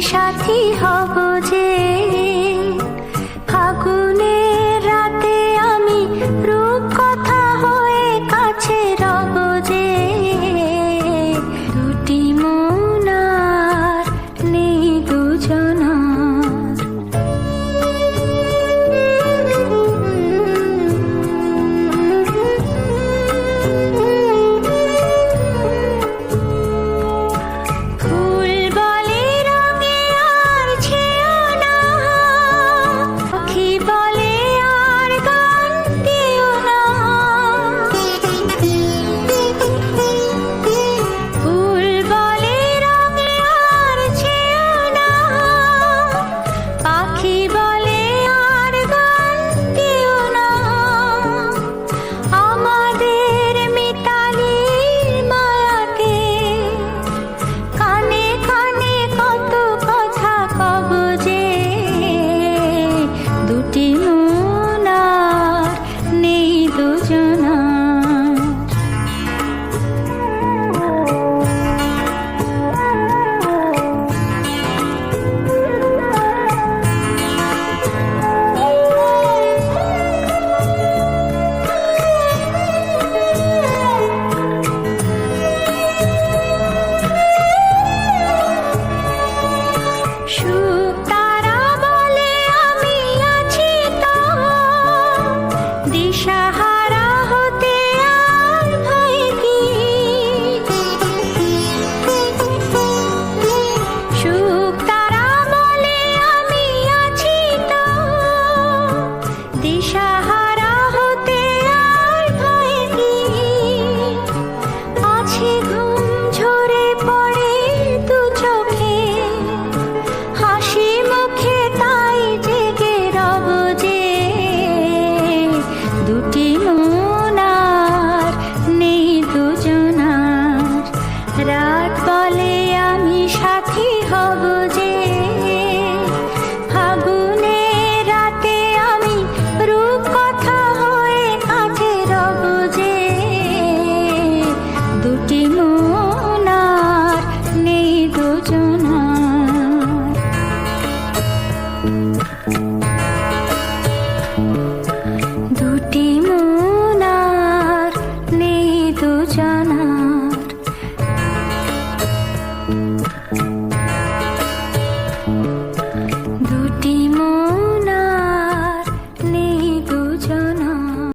সাথী হব। ডাক বলে আমি সাথী হব যে ফাগুনে রাতে আমি রূপ কথা হয়ে কাছে রব যে। দুটি মনার নেই দুজনার।